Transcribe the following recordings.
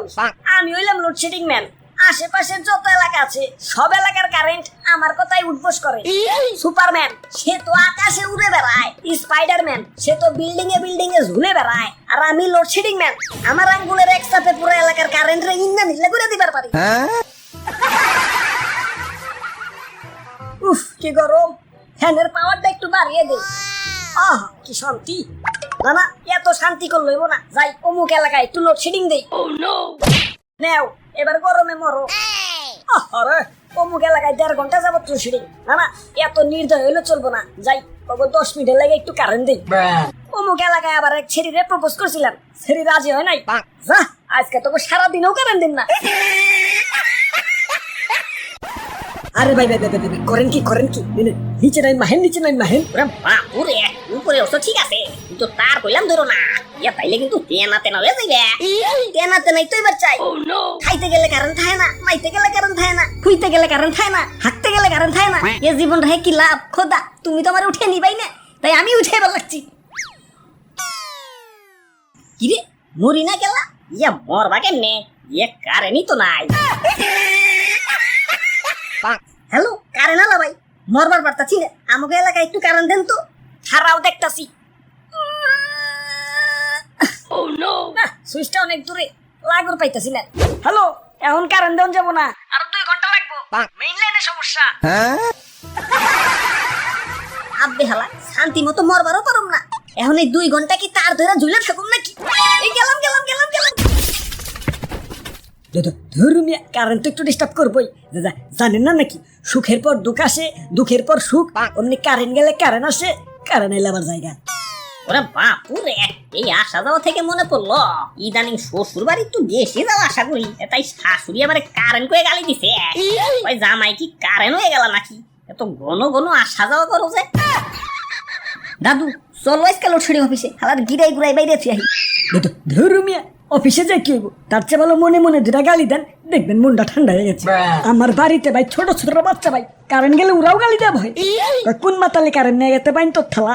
ওই আমি হইলাম লোডশেডিং ম্যান আশেপাশে যত এলাকা আছে সব এলাকার কারেন্ট আমার কথাই উদ্বোস করে। সুপারম্যান সে তো আকাশে উড়ে বেড়ায়। স্পাইডারম্যান সে তো বিল্ডিং এ বিল্ডিং এ ঝুলে বেড়ায়। আর আমি লোডশেডিং ম্যান আমার আঙ্গুলের একসাথে পুরো এলাকার কারেন্ট রে ইন্না নিলে করে দিবার পারি। উফ কি গরম। ফ্যানের পাওয়ারটা একটু বাড়িয়ে দে। আহ কি শান্তি। না না এত শান্তি করল না। যাই অমুক এলাকায় একটু লোডশেডিং দেই। নেও এবার গরমে মরো। আরে অমুক এলাকায় দেড় ঘণ্টা যাবত লোডশেডিং না না এত নির্দয় হইলে চলবো না। যাই তবে দশ মিনিটের লাগে একটু কারেন্ট দেই। অমুক এলাকায় আবার এক ছেড়িরে প্রপোজ করছিলাম। ছেড়ি রাজি হয় নাই। যা আজকে তোকে সারাদিনও কারেন্ট দিন না। আরে ভাই ভাই ভাই করেন কি করেন কি? নিচে নাই মাহেন নিচে নাই মাহেন। ওরে। উপরে অবশ্য ঠিক আছে। কিন্তু তার কইলাম ধরো না। ইয়া তাইলে কিন্তু তেনা তেনা হয়ে যাইবে তেনাতে নাই তো এবার চাই। খাইতে গেলে কারণ থাকে না মাইতে গেলে কারণ থাকে না খুইতে গেলে কারণ থাকে না হাঁটতে গেলে কারণ থাকে না। এ জীবন রে কি লাভ? খোদা তুমি তো আমার উঠে নিবাই না। তাই আমি উঠে এবার লাগছি। কিরে মরি না গেলা? ইয়া মরবা কেমনে? ইয়ে কারেনি তো নাই। হ্যালো কারেন্ট আলা ভাই মরবার পারতাছি না আমাকে এলাকায় একটু কারণ দেন তো। খারাও দেখতাছি। সুইচটা অনেক দূরে লাগর পাইতাছি না হ্যালো এখন কারেন্ট দেন যাব না। আর দুই ঘণ্টা লাগবো। মেইন লাইনে সমস্যা। আব্বে হালা শান্তি মতো মরবারও পারুম না। এখন এই দুই ঘণ্টা কি তার ধরে ঝুলে থাকুম নাকি? এই গেলাম গেলাম গেলাম গেলাম। ধর্মিয়া কারেন্ট তো একটু ডিস্টার্ব করবোই। দাদা জানেন না নাকি? সুখের পর দুঃখ আসে দুঃখের পর সুখ। অমনি কারেন্ট গেলে কারেন্ট আসে। এলে আবার জায়গা। ওরে বাপুরে এই আসা যাওয়া থেকে মনে পড়ল ইদানিং শ্বশুর বাড়ি একটু বেশি যাওয়া আশা করি তাই শাশুড়ি আমার কারেন্ট কয়ে গালি দিছে। ওই জামাই কি কারেন্ট হয়ে গেল নাকি? এত ঘন ঘন আসা যাওয়া করো যে। দাদু চলো আজকে লোডশেডিং অফিসে হালার গিরাই গুড়াই বাইরে আছি ধর্মিয়া অফিসে যাই কি তার চেয়ে ভালো মনে মনে দুটা গালি দেন দেখবেন মনটা ঠান্ডা হয়ে গেছে। আমার বাড়িতে ভাই ছোট ছোট বাচ্চা ভাই কারেন্ট গেলে ওরাও গালি দেয় ভাই। কোন মাতালে কারেন্ট নিয়ে গেতে পাইন তোর থালা?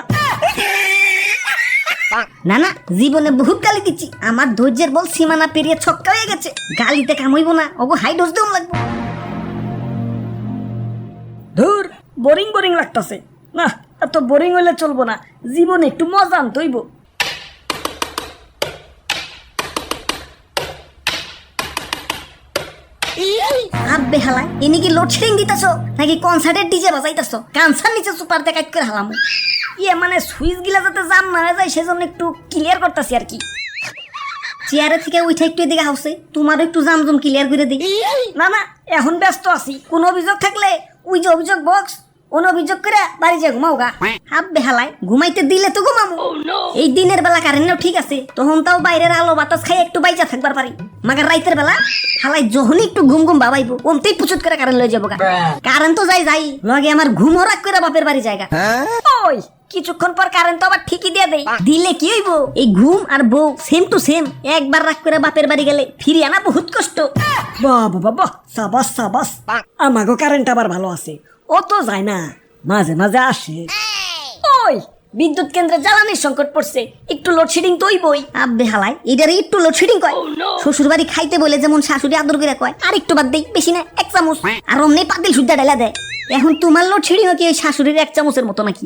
না না জীবনে বহুত গালি দিচ্ছি। আমার ধৈর্যের বল সীমানা পেরিয়ে ছক্কা হয়ে গেছে। গালিতে কামইব না ওগো হাই ডোজ দেওয়া লাগবে। ধুর বোরিং বোরিং লাগতাছে। না এত বোরিং হইলে চলবো না। জীবনে একটু মজা আনতে হইব বেহালায় এ নাকি কি লোডশেডিং দিতেছো? নাকি কনসার্টের ডিজে বাজাইতেছো? কানসার নিচে সুপার দেখাইত করে হালাম। ইয়ে মানে সুইচ গিলা যাতে জাম মারা যায় সেজন্য একটু ক্লিয়ার করতেছি আর কি। চেয়ারে থেকে উঠে একটু এদিকে হাউসে তোমারও একটু জাম জুম ক্লিয়ার করে দিই। না না এখন ব্যস্ত আছি। কোনো অভিযোগ থাকলে ওই যে অভিযোগ বক্স কোন অভিযোগ করে বাড়ি যা ঘুমাও গা। হাব বেহালায় ঘুমাইতে দিলে তো ঘুমামু। এই দিনের বেলা কারেন্টও ঠিক আছে। তখন তাও বাইরের আলো বাতাস খাই একটু বাইচা থাকবার পারি। মাগার রাইতের বেলা হালাই যখনই একটু ঘুম ঘুম বাবাইবো ওমতেই পুচুত করে কারেন্ট লয়ে যাব গা। কারেন্ট তো যাই যাই লগে আমার ঘুম হরাক করে বাপের বাড়ি জায়গা ওই কিছুক্ষণ পর কারেন্ট তো আবার ঠিকই দিয়ে দেয়। দিলে কি হইব? এই ঘুম আর বউ সেম টু সেম একবার রাগ করে বাপের বাড়ি গেলে ফিরে আনা বহুত কষ্ট। বাবা বাবা সাবাস সাবাস। আমাগো কারেন্ট আবার ভালো আছে। ও তো যায় না। মাঝে মাঝে আসে। ওই বিদ্যুৎ কেন্দ্রে জ্বালানির সংকট পড়ছে। একটু লোডশেডিং তো বই আব্বে হালাই এটারে একটু লোডশেডিং কয়। শ্বশুর বাড়ি খাইতে বলে যেমন শাশুড়ি আদর করে কয় আর একটু বাদ দেই বেশি না এক চামচ। আর অমনি পাতিল সুদ্ধা ঢেলা দেয়। এখন তোমার লোডশেডিং কি ওই শাশুড়ির এক চামচের মতো নাকি?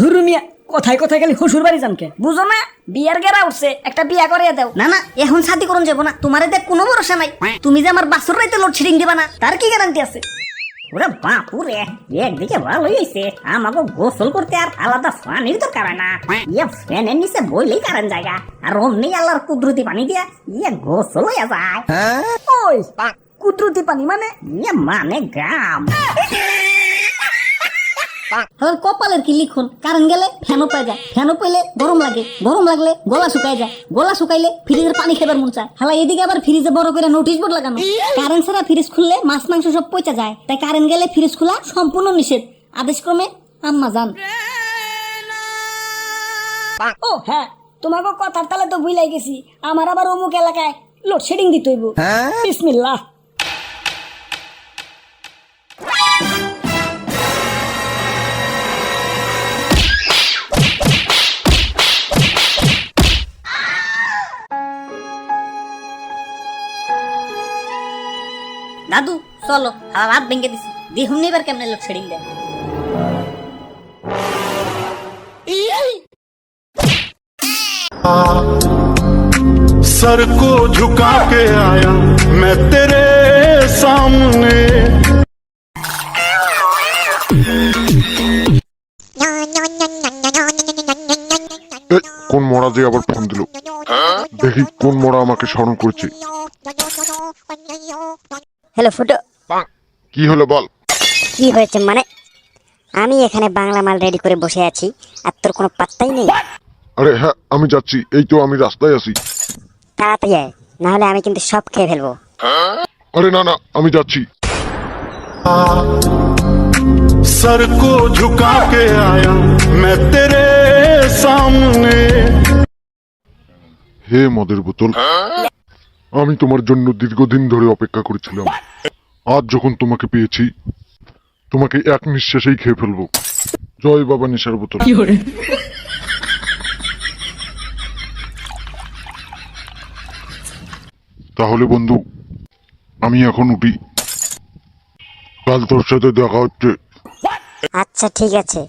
ধুরুমিয়া কোথায় কোথায় গেলি শ্বশুর বাড়ি জানকে বুঝো না বিয়ার গেরা উঠছে একটা বিয়া করিয়া দাও। না না এখন শাদি করুন যাব না তোমার দেখ কোনো ভরসা নাই। তুমি যে আমার বাসর রাইতে লোডশেডিং দিবা না তার কি গ্যারান্টি আছে? ওরে বাপুরে একদিকে ভালো হয়েছে আমাকে গোসল করতে আর আলাদা পানির দরকার হয় না ইয়ে ফ্যানের নিচে বইলেই কারেন্ট জায়গা আর অমনি আল্লাহর কুদরতি পানি দিয়া ইয়ে গোসল হয়ে যায় ওই কুদরতি পানি মানে ইয়ে মানে গাম আর কপালের কি লিখুন? কারেন্ট গেলে ফ্যানও পাই যায় ফ্যানও পাইলে গরম লাগে গরম লাগলে গলা শুকায় যায় গলা শুকাইলে ফ্রিজের পানি খেবার মন চায়। হালা এদিকে আবার ফ্রিজে বড় করে নোটিশ বোর্ড লাগানো। কারেন্ট ছাড়া ফ্রিজ খুললে মাছ মাংস সব পচা যায় তাই কারেন্ট গেলে ফ্রিজ খোলা সম্পূর্ণ নিষেধ। আদেশক্রমে আম্মা যান। ও হ্যাঁ তোমাকে কথার তালে তো ভুলাই গেছি। আমার আবার অমুক এলাকায় লোডশেডিং দিতে হইব। বিসমিল্লাহ। চলো হারা রাত ভেঙে দিছি দেখুন এবার কেমনে লোক ছেড়িং দেয় सर को झुका के आया मैं तेरे सामने এই, কোন মরা যে আবার ফোন দিল দেখি কোন মরা আমাকে স্মরণ করছে হ্যালো ফুটো কি হলো বল কি হয়েছে মানে আমি এখানে বাংলা মাল রেডি করে বসে আছি আর তোর কোনো পাত্তাই নেই আরে হ্যাঁ আমি যাচ্ছি এই তো আমি রাস্তায় আছি তাড়াতাড়ি আয় নাহলে আমি কিন্তু সব খেয়ে ফেলবো আরে না না আমি যাচ্ছি सर को झुका के आया मैं तेरे सामने হে মদের বোতল আমি তোমার জন্য দীর্ঘদিন ধরে অপেক্ষা করেছিলাম আজ যখন তোমাকে পেয়েছি তোমাকে এক নিঃশ্বাসেই খেয়ে ফেলব। জয় বাবা নেশার বোতল তাহলে বন্ধু আমি এখন উঠি। কাল তোর সাথে দেখা হচ্ছে। আচ্ছা ঠিক আছে।